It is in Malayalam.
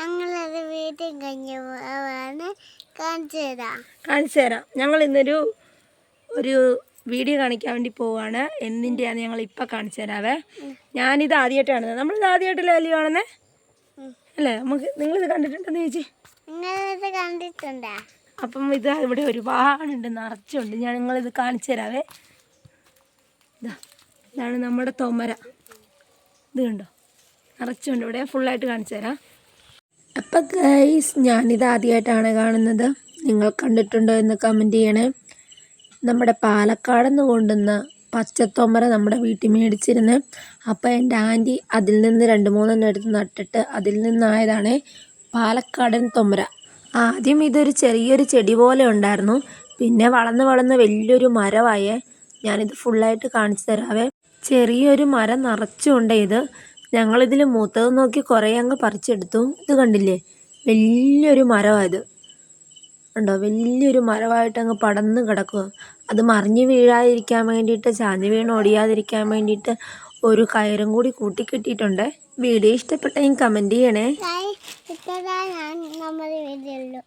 ഞങ്ങളത് വീട്ടിൽ കഴിഞ്ഞാണ് കാണിച്ചു തരാം. കാണിച്ചു തരാം. ഞങ്ങൾ ഇന്നൊരു ഒരു വീഡിയോ കാണിക്കാൻ വേണ്ടി പോവാണ്. എന്തിന്റെയാണ് ഞങ്ങൾ ഇപ്പം കാണിച്ചു തരാവേ. ഞാനിത് ആദ്യമായിട്ടാണ് നമ്മളിത് ആദ്യമായിട്ടല്ലേ അല്ലയോ കാണുന്നേ. അല്ലേ? നമുക്ക് നിങ്ങളിത് കണ്ടിട്ടുണ്ടെന്ന് ചേച്ചി. നിങ്ങളിത് കണ്ടിട്ടുണ്ടാ? അപ്പം ഇത് ഇവിടെ ഒരുപാടുണ്ട്. നിറച്ചുണ്ട്. ഞാൻ നിങ്ങളിത് കാണിച്ചു തരാവേ. ഇതാ. ഇതാണ് നമ്മുടെ തൊമര. ഇത് കണ്ടോ? നിറച്ചുണ്ട് ഇവിടെ ഫുള്ളായിട്ട് കാണിച്ചു തരാം. അപ്പം ഗൈസ് ഞാനിത് ആദ്യമായിട്ടാണ് കാണുന്നത്. നിങ്ങൾ കണ്ടിട്ടുണ്ടോ എന്ന് കമന്റ് ചെയ്യണേ. നമ്മുടെ പാലക്കാട് നിന്ന് കൊണ്ടുവന്ന പച്ചത്തൊമര നമ്മുടെ വീട്ടിൽ മേടിച്ചിരുന്നു. അപ്പോൾ എന്റെ ആന്റി അതിൽ നിന്ന് രണ്ട് മൂന്നെണ്ണം എടുത്ത് നട്ടിട്ട് അതിൽ നിന്നായതാണ് പാലക്കാടൻ തൊമര. ആദ്യം ഇതൊരു ചെറിയൊരു ചെടി പോലെ ഉണ്ടായിരുന്നു. പിന്നെ വളർന്ന് വളർന്ന് വലിയൊരു മരമായേ. ഞാനിത് ഫുള്ളായിട്ട് കാണിച്ചു തരാവേ. ചെറിയൊരു മരം നിറച്ചുകൊണ്ടേ ഇത്. ഞങ്ങളിതിൽ മൂത്തത് നോക്കി കുറേ അങ്ങ് പറിച്ചെടുത്തു. ഇത് കണ്ടില്ലേ? വലിയൊരു മരമായത് ഉണ്ടോ വലിയൊരു മരമായിട്ട് അങ്ങ് പടന്ന് കിടക്കുക അത് മറിഞ്ഞ് വീഴാതിരിക്കാൻ വേണ്ടിയിട്ട് ചാഞ്ഞ് വീണ് ഓടിയാതിരിക്കാൻ വേണ്ടിയിട്ട് ഒരു കയറും കൂടി കൂട്ടിക്കെട്ടിയിട്ടുണ്ട്. വീഡിയോ ഇഷ്ടപ്പെട്ടെങ്കിൽ കമന്റ് ചെയ്യണേ. നമ്മുടെ വീട്ടിലുള്ളൂ.